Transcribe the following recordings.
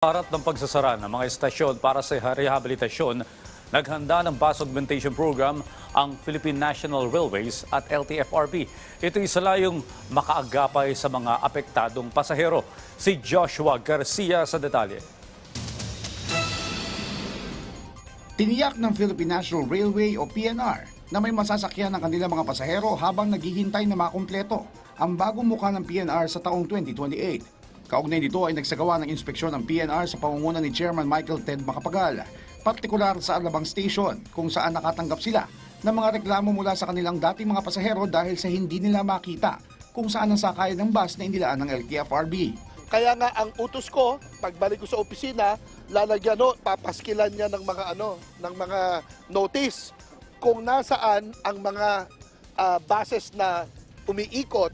Harap ng pagsasara ng mga estasyon para sa rehabilitasyon, naghanda ng bus augmentation program ang Philippine National Railways at LTFRB. Ito isa layong makaagapay sa mga apektadong pasahero. Si Joshua Garcia sa detalye. Tiniyak ng Philippine National Railway o PNR na may masasakyan ng kanilang mga pasahero habang naghihintay na makumpleto ang bagong mukha ng PNR sa taong 2028. Kaugnay nito ay nagsagawa ng inspeksyon ng PNR sa pamumuno ni Chairman Michael Ted Macapagal, partikular sa Alabang Station kung saan nakatanggap sila ng mga reklamo mula sa kanilang dating mga pasahero dahil sa hindi nila makita kung saan ang sakayan ng bus na inilaan ng LTFRB. Kaya nga ang utos ko, pagbalik ko sa opisina, lalagyan no, papaskilan niya ng mga ano, ng mga notice kung nasaan ang mga ah, buses na umiikot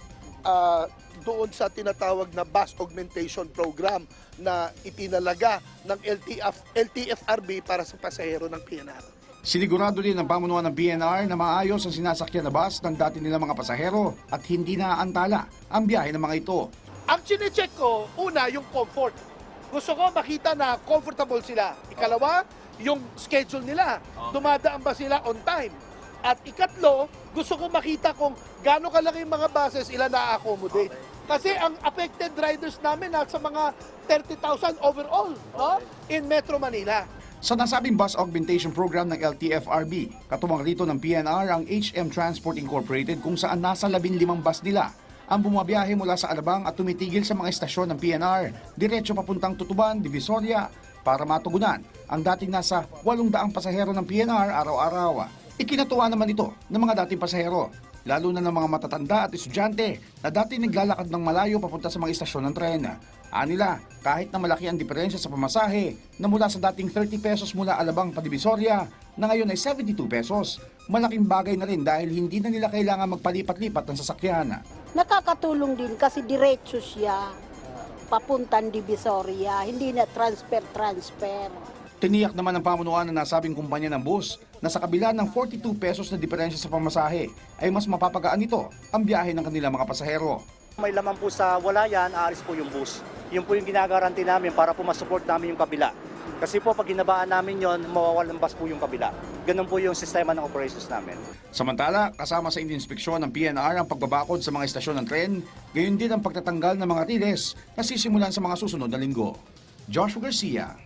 ah, doon sa tinatawag na bus augmentation program na itinalaga ng LTF, LTFRB para sa pasahero ng PNR. Sinigurado din ng pamunuan ng PNR na maayos ang sinasakyan na bus ng dati nilang mga pasahero at hindi naaantala ang biyahe ng mga ito. Ang chinecheck ko, una, yung comfort. Gusto ko makita na comfortable sila. Ikalawa, yung schedule nila. Dumadaan ba sila on time? At ikatlo, gusto ko makita kung gaano kalaki yung mga buses ilan na-accommodate. Kasi ang affected riders namin nasa mga 30,000 overall no? in Metro Manila. Sa nasabing bus augmentation program ng LTFRB, katuwang rito ng PNR ang HM Transport Incorporated kung saan nasa 15 bus nila ang bumabiyahe mula sa Alabang at tumitigil sa mga estasyon ng PNR, diretso papuntang Tutuban, Divisoria, para matugunan ang dating nasa 800 pasahero ng PNR araw-araw. Ikinatuwa naman ito ng mga dating pasahero, lalo na ng mga matatanda at estudyante na dati naglalakad ng malayo papunta sa mga istasyon ng tren. Anila, kahit na malaki ang diferensya sa pamasahe na mula sa dating 30 pesos mula Alabang pa Divisoria na ngayon ay 72 pesos, malaking bagay na rin dahil hindi na nila kailangan magpalipat-lipat ng sasakyan. Nakakatulong din kasi diretso siya papuntang Divisoria, hindi na transfer-transfer. Tiniyak naman ng pamunuan ng nasabing kumpanya ng bus na sa kabila ng 42 pesos na diferensya sa pamasahe ay mas mapapagaan nito ang biyahe ng kanilang mga pasahero. May laman po sa wala yan, aalis po yung bus. Yun po yung ginagaranti namin para po masupport namin yung kabila. Kasi po pag ginabaan namin yon, mawawalan bus po yung kabila. Ganun po yung sistema ng operations namin. Samantala, kasama sa inspeksyon ng PNR ang pagbabakod sa mga estasyon ng tren, gayon din ang pagtatanggal ng mga riles na sisimulan sa mga susunod na linggo. Joshua Garcia,